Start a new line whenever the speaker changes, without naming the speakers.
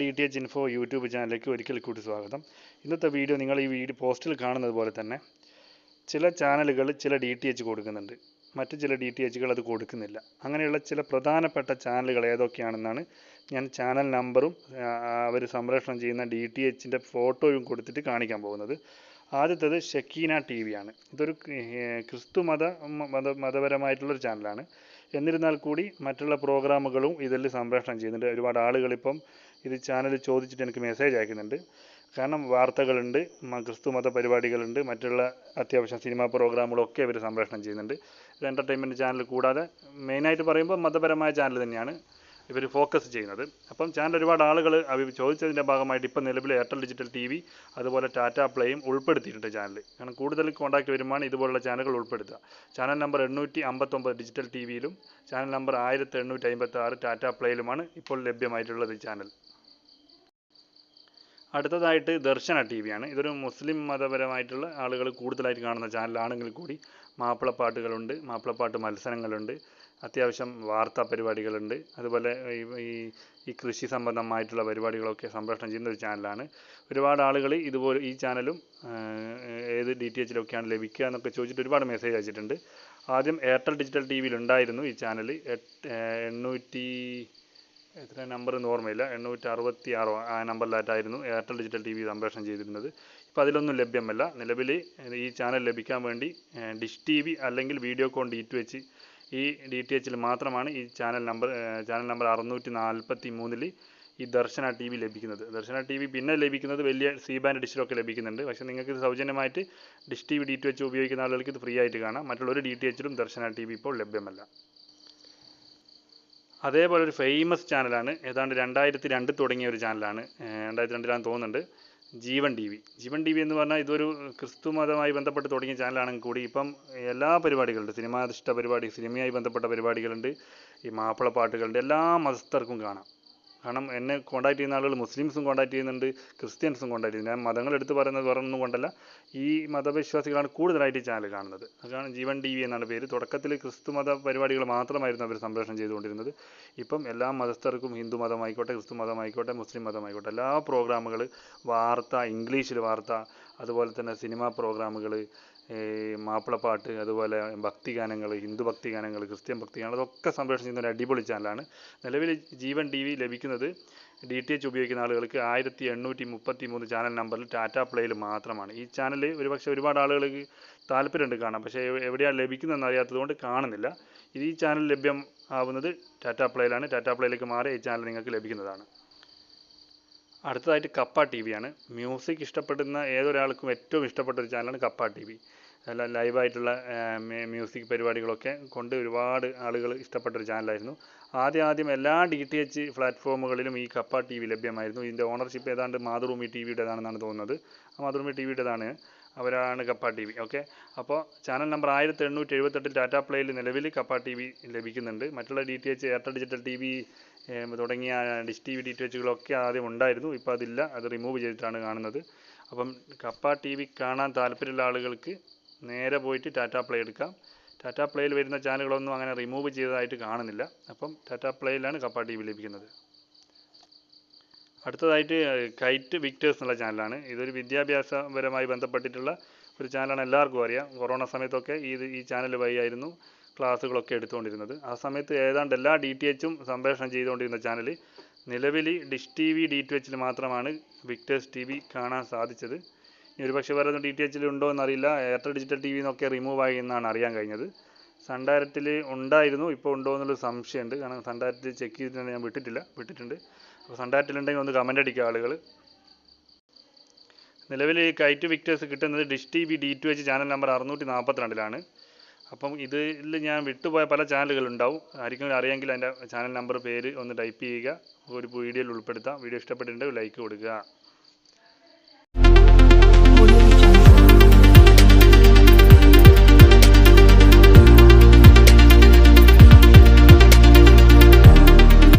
D T H info YouTube ചാനലിലേക്ക് ഒരിക്കൽ കൂടി സ്വാഗതം. ഇന്നത്തെ വീഡിയോ നിങ്ങൾ ഈ വീഡിയോ പോസ്റ്റിൽ കാണുന്നത് പോലെ തന്നെ ചില ചാനലുകൾ ചില ഡി ടി എച്ച് കൊടുക്കുന്നുണ്ട്. മറ്റു ചില ഡി ടി എച്ചുകൾ അത് കൊടുക്കുന്നില്ല. അങ്ങനെയുള്ള ചില പ്രധാനപ്പെട്ട ചാനലുകൾ ഏതൊക്കെയാണെന്നാണ് ഞാൻ ചാനൽ നമ്പറും അവർ സംപ്രേഷണം ചെയ്യുന്ന ഡി ടി എച്ചിന്റെ ഫോട്ടോയും കൊടുത്തിട്ട് കാണിക്കാൻ പോകുന്നത്. ആദ്യത്തേത് ഷക്കീന ടി വി ആണ്. ഇതൊരു ക്രിസ്തു മത മത മതപരമായിട്ടുള്ളൊരു ചാനലാണ് എന്നിരുന്നാൽ കൂടി മറ്റുള്ള പ്രോഗ്രാമുകളും ഇതിൽ സംപ്രേഷണം ചെയ്യുന്നുണ്ട്. ഒരുപാട് ആളുകൾ ഇപ്പം ഇത് ചാനൽ ചോദിച്ചിട്ട് എനിക്ക് മെസ്സേജ് അയക്കുന്നുണ്ട്. കാരണം വാർത്തകളുണ്ട് ക്രിസ്തു മത പരിപാടികളുണ്ട് മറ്റുള്ള അത്യാവശ്യം സിനിമാ പ്രോഗ്രാമുകളൊക്കെ ഇവർ സംപ്രേഷണം ചെയ്യുന്നുണ്ട്. ഒരു എന്റർടൈൻമെന്റ് ചാനൽ കൂടാതെ മെയിനായിട്ട് പറയുമ്പോൾ മതപരമായ ചാനൽ തന്നെയാണ് ഇവർ ഫോക്കസ് ചെയ്യുന്നത്. അപ്പം ചാനൽ ഒരുപാട് ആളുകൾ അവർ ചോദിച്ചതിന്റെ ഭാഗമായിട്ട് ഇപ്പം നിലവിൽ എയർടെൽ ഡിജിറ്റൽ ടി വി അതുപോലെ ടാറ്റ പ്ലേയും ഉൾപ്പെടുത്തിയിട്ടുണ്ട് ചാനൽ കാരണം കൂടുതൽ കോൺടാക്ട് വരുമ്പോൾ ഇതുപോലുള്ള ചാനലുകൾ ഉൾപ്പെടുത്തുക. ചാനൽ നമ്പർ എണ്ണൂറ്റി അമ്പത്തൊമ്പത് ഡിജിറ്റൽ ടി വിയിലും ചാനൽ നമ്പർ ആയിരത്തി എണ്ണൂറ്റി അമ്പത്തി ആറ് ടാറ്റ പ്ലേയിലുമാണ് ഇപ്പോൾ ലഭ്യമായിട്ടുള്ളത് ഈ ചാനൽ അടുത്തതായിട്ട് ദർശന ടി വിയാണ് ഇതൊരു മുസ്ലിം മതപരമായിട്ടുള്ള ആളുകൾ കൂടുതലായിട്ട് കാണുന്ന ചാനലാണെങ്കിൽ കൂടി മാപ്പിളപ്പാട്ടുകളുണ്ട് മാപ്പിളപ്പാട്ട് മത്സരങ്ങളുണ്ട് അത്യാവശ്യം വാർത്താ പരിപാടികളുണ്ട്. അതുപോലെ ഈ ഈ- കൃഷി സംബന്ധമായിട്ടുള്ള പരിപാടികളൊക്കെ സംപ്രേഷണം ചെയ്യുന്ന ഒരു ചാനലാണ്. ഒരുപാട് ആളുകൾ ഇതുപോലെ ഈ ചാനലും ഏത് ഡി ടി എച്ചിലൊക്കെയാണ് ലഭിക്കുക എന്നൊക്കെ ചോദിച്ചിട്ട് ഒരുപാട് മെസ്സേജ് അയച്ചിട്ടുണ്ട്. ആദ്യം എയർടെൽ ഡിജിറ്റൽ ടി വിയിലുണ്ടായിരുന്നു ഈ ചാനൽ എണ്ണൂറ്റി എത്ര നമ്പർ എന്ന് ഓർമ്മയില്ല. എണ്ണൂറ്റി അറുപത്തി ആറോ ആ നമ്പറിലായിട്ടായിരുന്നു എയർടെൽ ഡിജിറ്റൽ ടി വി സംപ്രേഷണം ചെയ്തിരുന്നത്. ഇപ്പോൾ അതിലൊന്നും ലഭ്യമല്ല. നിലവിൽ ഈ ചാനൽ ലഭിക്കാൻ വേണ്ടി ഡിഷ് ടി വി അല്ലെങ്കിൽ വീഡിയോകോൺ ഡി ടു എച്ച് ഈ ഡി ടി എച്ചിൽ മാത്രമാണ് ഈ ചാനൽ നമ്പർ ചാനൽ നമ്പർ അറുന്നൂറ്റി നാൽപ്പത്തി മൂന്നിൽ ഈ ദർശന ടി വി ലഭിക്കുന്നത്. ദർശന ടി വി പിന്നെ ലഭിക്കുന്നത് വലിയ സി ബാൻഡ് ഡിഷിലൊക്കെ ലഭിക്കുന്നുണ്ട്. പക്ഷേ നിങ്ങൾക്ക് ഇത് സൗജന്യമായിട്ട് dish TV D two H H ഉപയോഗിക്കുന്ന ആളുകൾക്ക് ഇത് ഫ്രീ ആയിട്ട് കാണാം. മറ്റുള്ള ഒരു ഡി ടി എച്ചിലും ദർശന ടി വി ഇപ്പോൾ ലഭ്യമല്ല. അതേപോലെ ഒരു ഫേമസ് ചാനലാണ് ഏതാണ്ട് രണ്ടായിരത്തി രണ്ട് തുടങ്ങിയ ഒരു ചാനലാണ് രണ്ടായിരത്തി രണ്ടിലാണെന്ന് തോന്നുന്നുണ്ട്. Jeevan T V. Jeevan T V എന്ന് പറഞ്ഞാൽ ഇതൊരു ക്രിസ്തു മതമായി ബന്ധപ്പെട്ട് തുടങ്ങിയ ചാനലാണെങ്കിൽ കൂടി ഇപ്പം എല്ലാ പരിപാടികളുണ്ട്. സിനിമാധിഷ്ഠ പരിപാടി സിനിമയായി ബന്ധപ്പെട്ട പരിപാടികളുണ്ട്. ഈ മാപ്പിള പാട്ടുകളുണ്ട് എല്ലാ മതസ്ഥർക്കും കാണാം. കാരണം എന്നെ കോൺടാക്ട് ചെയ്യുന്ന ആളുകൾ മുസ്ലിംസും കോൺടാക്ട് ചെയ്യുന്നുണ്ട് ക്രിസ്ത്യൻസും കോൺടാക്ട് ചെയ്യുന്നു ഞാൻ മതങ്ങൾ എടുത്ത് പറയുന്നത് വേറെ ഒന്നും കൊണ്ടല്ല. ഈ മതവിശ്വാസികളാണ് കൂടുതലായിട്ട് ഈ ചാനൽ കാണുന്നത്. അതാണ് ജീവൻ ടി വി എന്നാണ് പേര്. തുടക്കത്തിൽ ക്രിസ്തു മത പരിപാടികൾ മാത്രമായിരുന്നു അവർ സംപ്രേഷണം ചെയ്തുകൊണ്ടിരുന്നത്. ഇപ്പം എല്ലാ മതസ്ഥർക്കും ഹിന്ദു മതമായിക്കോട്ടെ ക്രിസ്തു മതമായിക്കോട്ടെ മുസ്ലിം മതമായിക്കോട്ടെ എല്ലാ പ്രോഗ്രാമുകൾ വാർത്ത ഇംഗ്ലീഷിൽ വാർത്ത അതുപോലെ തന്നെ സിനിമാ പ്രോഗ്രാമുകൾ മാപ്പിളപ്പാട്ട് അതുപോലെ ഭക്തിഗാനങ്ങൾ ഹിന്ദു ഭക്തിഗാനങ്ങൾ ക്രിസ്ത്യൻ ഭക്തിഗാനങ്ങൾ അതൊക്കെ സംപ്രേഷണം ചെയ്യുന്ന ഒരു അടിപൊളി ചാനലാണ്. നിലവിൽ ജീവൻ ടി വി ലഭിക്കുന്നത് ഡി ടി എച്ച് ഉപയോഗിക്കുന്ന ആളുകൾക്ക് ആയിരത്തി എണ്ണൂറ്റി മുപ്പത്തി മൂന്ന് ചാനൽ നമ്പറിൽ ടാറ്റ പ്ലേയിൽ മാത്രമാണ്. ഈ ചാനൽ ഒരുപക്ഷെ ഒരുപാട് ആളുകൾക്ക് താല്പര്യമുണ്ട് കാണാൻ. പക്ഷേ എവ് എവിടെയാണ് ലഭിക്കുന്നതെന്ന് അറിയാത്തതുകൊണ്ട് കാണുന്നില്ല. ഇത് ഈ ചാനൽ ലഭ്യം ആവുന്നത് ടാറ്റ പ്ലേയിലാണ്. ടാറ്റ പ്ലേയിലേക്ക് മാറി ഈ ചാനൽ നിങ്ങൾക്ക് ലഭിക്കുന്നതാണ്. അടുത്തതായിട്ട് കപ്പ ടി വിയാണ് മ്യൂസിക് ഇഷ്ടപ്പെടുന്ന ഏതൊരാൾക്കും ഏറ്റവും ഇഷ്ടപ്പെട്ട ഒരു ചാനലാണ് കപ്പ ടി വി. അല്ല ലൈവായിട്ടുള്ള മ്യൂസിക് പരിപാടികളൊക്കെ കൊണ്ട് ഒരുപാട് ആളുകൾ ഇഷ്ടപ്പെട്ട ഒരു ചാനലായിരുന്നു. ആദ്യം ആദ്യം എല്ലാ ഡി ടി എച്ച് പ്ലാറ്റ്ഫോമുകളിലും ഈ കപ്പ ടി വി ലഭ്യമായിരുന്നു. ഇതിന്റെ ഓണർഷിപ്പ് ഏതാണ്ട് മാതൃഭൂമി ടി വിയുടേതാണെന്നാണ് തോന്നുന്നത്. മാതൃഭൂമി ടി വിയുടേതാണ് അവരാണ് കപ്പ ടി വി. ഓക്കെ? അപ്പോൾ ചാനൽ നമ്പർ ആയിരത്തി എണ്ണൂറ്റി എഴുപത്തെട്ടിൽ ടാറ്റ പ്ലേയിൽ നിലവിൽ കപ്പ ടി വി ലഭിക്കുന്നുണ്ട്. മറ്റുള്ള D T H Airtel digital T V തുടങ്ങിയ ഡിഷ് ടി വി ഡി ആദ്യം ഉണ്ടായിരുന്നു. ഇപ്പോൾ അതില്ല. അത് റിമൂവ് ചെയ്തിട്ടാണ് കാണുന്നത്. അപ്പം കപ്പ ടി വി കാണാൻ താല്പര്യമുള്ള ആളുകൾക്ക് നേരെ പോയിട്ട് ടാറ്റാ പ്ലേ എടുക്കാം. ടാറ്റാ പ്ലേയിൽ വരുന്ന ചാനലുകളൊന്നും അങ്ങനെ റിമൂവ് ചെയ്തതായിട്ട് കാണുന്നില്ല. അപ്പം ടാറ്റാ പ്ലേയിലാണ് കപ്പ ടി വി ലഭിക്കുന്നത്. അടുത്തതായിട്ട് കൈറ്റ് വിക്ടേഴ്സ് എന്നുള്ള ചാനലാണ്. ഇതൊരു വിദ്യാഭ്യാസപരമായി ബന്ധപ്പെട്ടിട്ടുള്ള ഒരു ചാനലാണ് എല്ലാവർക്കും അറിയാം. കൊറോണ സമയത്തൊക്കെ ഈ ഈ ചാനൽ വഴിയായിരുന്നു. ക്ലാസ്സുകളൊക്കെ എടുത്തുകൊണ്ടിരുന്നത്. ആ സമയത്ത് ഏതാണ്ട് എല്ലാ ഡി ടി എച്ചും സംപ്രേഷണം ചെയ്തുകൊണ്ടിരുന്ന ചാനൽ നിലവിൽ Dish T V D T എച്ചിൽ മാത്രമാണ് വിക്ടേഴ്സ് ടി വി കാണാൻ സാധിച്ചത്. ഇനി ഒരുപക്ഷെ വേറെ ഡി ടി എച്ചിൽ ഉണ്ടോ എന്നറിയില്ല. എയർടെൽ ഡിജിറ്റൽ ടി വി എന്നൊക്കെ റിമൂവ് ആയി എന്നാണ് അറിയാൻ കഴിഞ്ഞത്. സൺ ഡയറക്റ്റിൽ ഉണ്ടായിരുന്നു ഇപ്പോൾ ഉണ്ടോ എന്നുള്ളൊരു സംശയമുണ്ട്. കാരണം സൺ ഡയറക്റ്റ് ചെക്ക് ചെയ്തിട്ടുണ്ട് ഞാൻ വിട്ടിട്ടില്ല വിട്ടിട്ടുണ്ട്. അപ്പോൾ സൺ ഡയറക്റ്റിൽ ഉണ്ടെങ്കിൽ ഒന്ന് കമന്റ് അടിക്കുക ആളുകൾ നിലവിൽ കൈറ്റ് വിക്ടേഴ്സ് കിട്ടുന്നത് Dish T V D two H channel number അറുന്നൂറ്റി നാൽപ്പത്തിരണ്ടിലാണ് അപ്പം ഇതിൽ ഞാൻ വിട്ടുപോയ പല ചാനലുകളുണ്ടാവും. ആർക്കെങ്കിലും അറിയാമെങ്കിൽ അതിന്റെ ചാനൽ നമ്പർ പേര് ഒന്ന് ടൈപ്പ് ചെയ്യുക. ഒരു വീഡിയോയിൽ ഉൾപ്പെടുത്താം. വീഡിയോ ഇഷ്ടപ്പെട്ടിട്ടുണ്ടെങ്കിൽ ലൈക്ക് കൊടുക്കുക.